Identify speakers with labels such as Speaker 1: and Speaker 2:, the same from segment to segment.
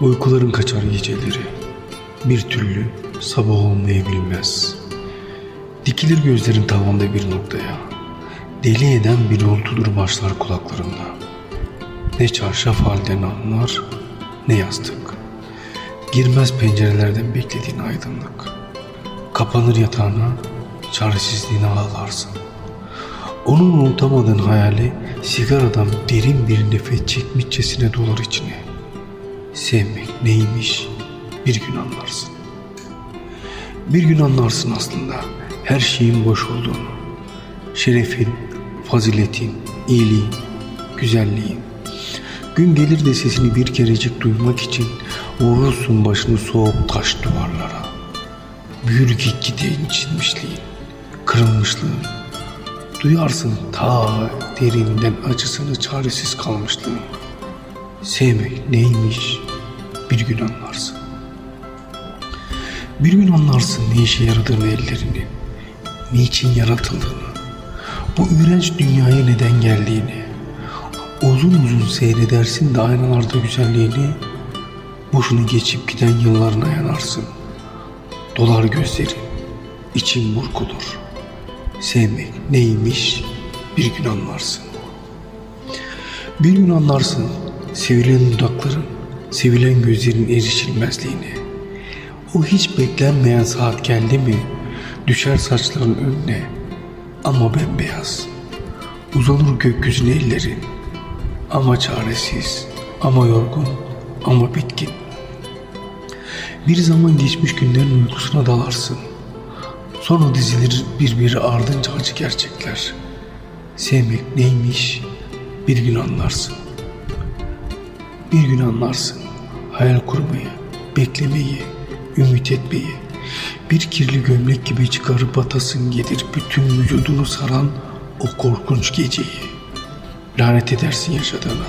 Speaker 1: Uykuların kaçar geceleri. Bir türlü sabah olmayabilmez. Dikilir gözlerin tavanda bir noktaya. Deli eden bir uğultudur başlar kulaklarında. Ne çarşaf halden anlar, ne yastık. Girmez pencerelerden beklediğin aydınlık. Kapanır yatağına, çaresizliğine ağlarsın. Onun unutamadığın hayali sigaradan derin bir nefes çekmişçesine dolar içine. Sevmek neymiş bir gün anlarsın. Bir gün anlarsın aslında her şeyin boş olduğunu. Şerefin, faziletin, iyiliğin, güzelliğin. Gün gelir de sesini bir kerecik duymak için vurursun başını soğuk taş duvarlara. Büyür gitgide incinmişliğin, kırılmışlığın. Duyarsın ta derinden acısını çaresiz kalmışlığın. Sevmek neymiş bir gün anlarsın. Bir gün anlarsın ne işe yaradığını ellerini, niçin yaratıldığını, bu iğrenç dünyaya neden geldiğini, uzun uzun seyredersin de aynalarda güzelliğini, boşuna geçip giden yıllarına yanarsın. Dolar gözlerin, için burkulur. Sevmek neymiş bir gün anlarsın. Bir gün anlarsın sevilen dudakların, sevilen gözlerin erişilmezliğini. O hiç beklenmeyen saat geldi mi düşer saçların önüne ama bembeyaz. Uzanır gökyüzüne ellerin ama çaresiz, ama yorgun, ama bitkin. Bir zaman geçmiş günlerin uykusuna dalarsın. Sonra dizilir birbiri ardınca acı gerçekler. Sevmek neymiş bir gün anlarsın. Bir gün anlarsın hayal kurmayı, beklemeyi, ümit etmeyi. Bir kirli gömlek gibi çıkarıp atasın gelir bütün vücudunu saran o korkunç geceyi. Lanet edersin yaşadığına.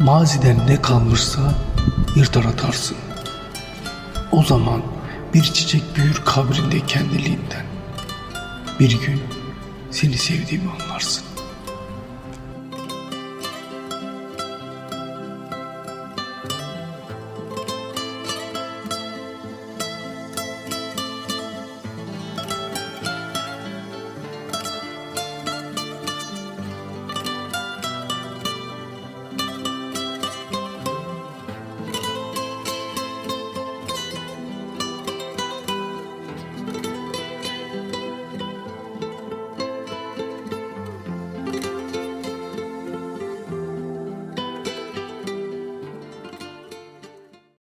Speaker 1: Maziden ne kalmışsa yırtar atarsın. O zaman bir çiçek büyür kabrinde kendiliğinden. Bir gün seni sevdiğimi anlarsın.